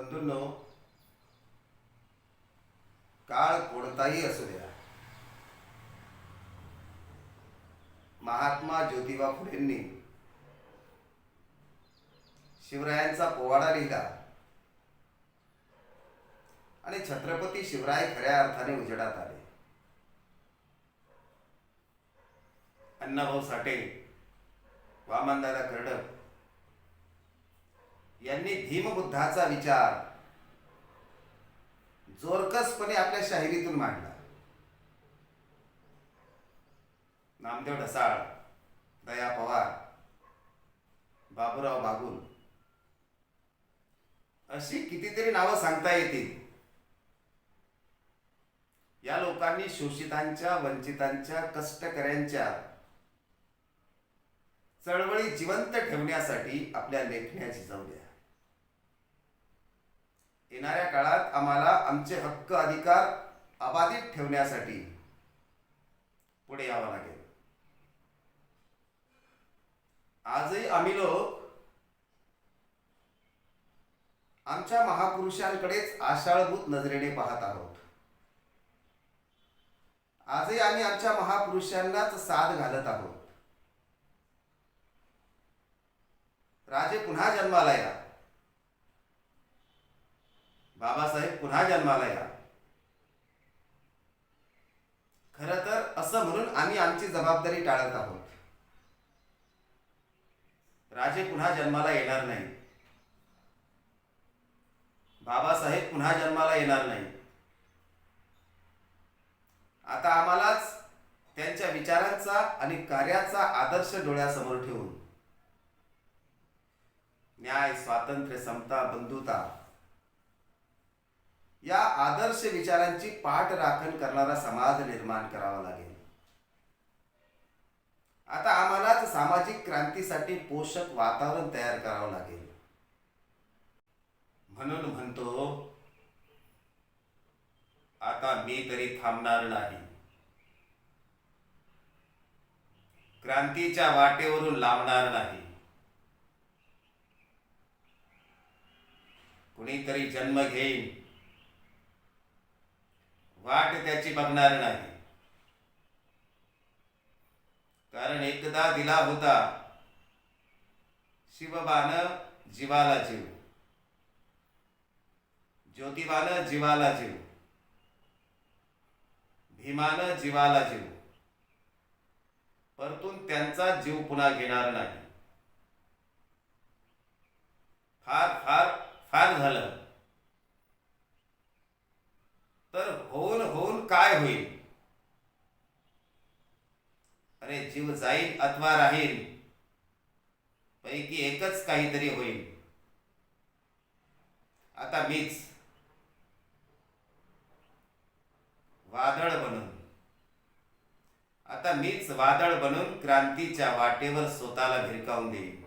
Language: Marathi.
बंधूंनो काळ कोणताही असू द्या. महात्मा ज्योतिबा फुलेंनी शिवरायांचा पोवाडा लिहिला आणि छत्रपती शिवराय खऱ्या अर्थाने उजेडात आले. अण्णाभाऊ साठे वामनदादा कर्डक यांनी धीमबुद्धाचा विचार जोरकसपणे आपल्या शाहिरीतून मांडला. नामदेव ढसाळ दया पवार बाबूराव बागुल अशी कितीतरी नावं सांगता येतील. या लोकांनी शोषितांच्या वंचितांच्या कष्टकऱ्यांच्या चळवळी जिवंत ठेवण्यासाठी आपल्या लेखण्या झिजवल्या येणाऱ्या काळात आम्हाला आमचे हक्क अधिकार अबाधित ठेवण्यासाठी पुढे यावं लागेल. आजही आम्ही लोक आमच्या महापुरुषांकडेच आशाळभूत नजरेने पाहत आहोत. आजही आम्ही आमच्या महापुरुषांनाच साथ घालत आहोत. राजे पुन्हा जन्माला या बाबासाहेब पुन्हा जन्माला या. खर तर असं म्हणून आम्ही आमची जबाबदारी टाळत आहोत. राजे पुन्हा जन्माला येणार नाही. बाबासाहेब पुन्हा जन्माला येणार नाही. आता आम्हालाच त्यांच्या विचारांचा आणि कार्याचा आदर्श डोळ्यासमोर ठेवून. न्याय स्वातंत्र्य समता बंधुता या आदर्श विचारांची पाठ राखण करणारा समाज निर्माण करावा लागेल. आता आम्हालाच सामाजिक क्रांतीसाठी पोषक वातावरण तयार करावं लागेल. म्हणून म्हणतो आता मी तरी थांबणार नाही. क्रांतीच्या वाटेवरून लांबणार नाही. कुणीतरी जन्म घेईन. वाट त्याची बघणार नाही. कारण एकदा दिला होता शिवबान जीवाला जीव. ज्योतिबानं जीवाला जीव. भीमानं जीवाला जीव. परतून त्यांचा जीव पुन्हा घेणार नाही. होऊन होऊन काय होईल? अरे जीव जाईल अथवा राहील पैकी एकच काहीतरी होईल. आता मीच वादळ बनून आता मीच वादळ बनून क्रांतीच्या वाटेवर स्वतःला भिरकावून देईन.